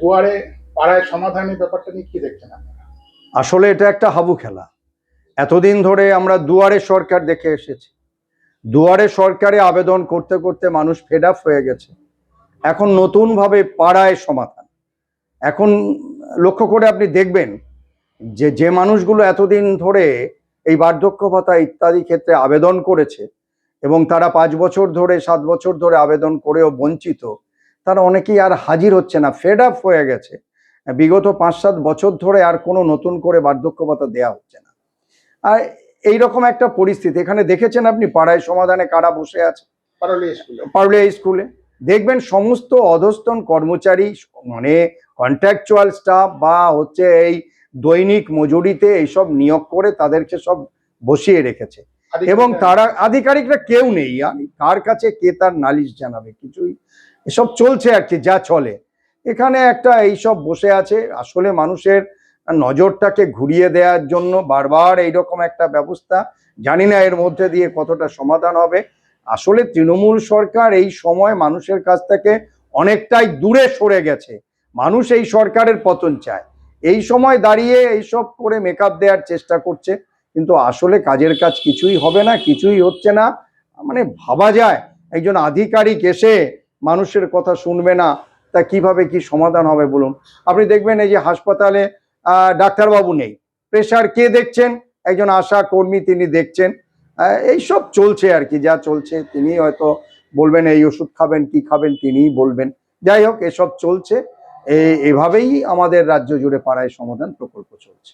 দুয়ারে, পাড়ায় সমাধানের ব্যাপারটা নিয়ে কি দেখছেন আসলে এটা একটা হাবু খেলা। এতদিন ধরে আমরা দুয়ারে সরকার দেখে এসেছি। দুয়ারে সরকারে আবেদন করতে করতে মানুষ ফেড আপ হয়ে গেছে। এখন নতুনভাবে পাড়ায় সমাধান। এখন লক্ষ্য করে আপনি দেখবেন যে যে মানুষগুলো এতদিন ধরে এই বার্ধক্য ভাতা ইত্যাদি ক্ষেত্রে আবেদন করেছে এবং তারা পাঁচ বছর ধরে, সাত বছর ধরে আবেদন করেও বঞ্চিত তারা অনেকেই আর হাজির হচ্ছে না ফেড আপ হয়ে গেছে। বিগত পাঁচ সাত বছর ধরে আর কোনো নতুন করে বার্ধক্য ভাতা দেওয়া হচ্ছে না। আর এইরকম একটা পরিস্থিতি এখানে দেখেছেন আপনি পাড়ায় সমাধানে কারা বসে আছে? পারুলিয়া স্কুলে। দেখবেন সমস্ত অধস্তন কর্মচারী মানে কন্ট্রাকচুয়াল স্টাফ বা হচ্ছে এই দৈনিক মজুরিতে এইসব নিয়োগ করে তাদেরকে সব বসিয়ে রেখেছে। এবং তারা আধিকারিকরা কেউ নেই। কার কাছে কে তার নালিশ জানাবে? কিছুই এসব চলছে আর কি, যা চলে। এখানে একটা এইসব বসে আছে। আসলে মানুষের নজরটাকে ঘুরিয়ে দেওয়ার জন্য বারবার এইরকম একটা ব্যবস্থা। জানি না এর মধ্যে দিয়ে কতটা সমাধান হবে। আসলে তৃণমূল সরকার এই সময় মানুষের কাছ থেকে অনেকটাই দূরে সরে গেছে। মানুষ এই সরকারের পতন চায়। এই সময় দাঁড়িয়ে এইসব করে মেকআপ দেওয়ার চেষ্টা করছে। কিন্তু আসলে কাজের কাজ কিছুই হবে না, কিছুই হচ্ছে না। মানে ভাবা যায়, একজন আধিকারিক এসে মানুষের কথা শুনবে না, তা কীভাবে কি সমাধান হবে বলুন? আপনি দেখবেন এই যে হাসপাতালে ডাক্তারবাবু নেই। প্রেশার কে দেখছেন? একজন আশা কর্মী তিনি দেখছেন। এইসব চলছে আর কি, যা চলছে, তিনি হয়তো বলবেন, এই ওষুধ খাবেন, কি খাবেন? তিনিই বলবেন। যাই হোক, এসব চলছে। এভাবেই আমাদের রাজ্য জুড়ে পাড়ায় সমাধান প্রকল্প চলছে।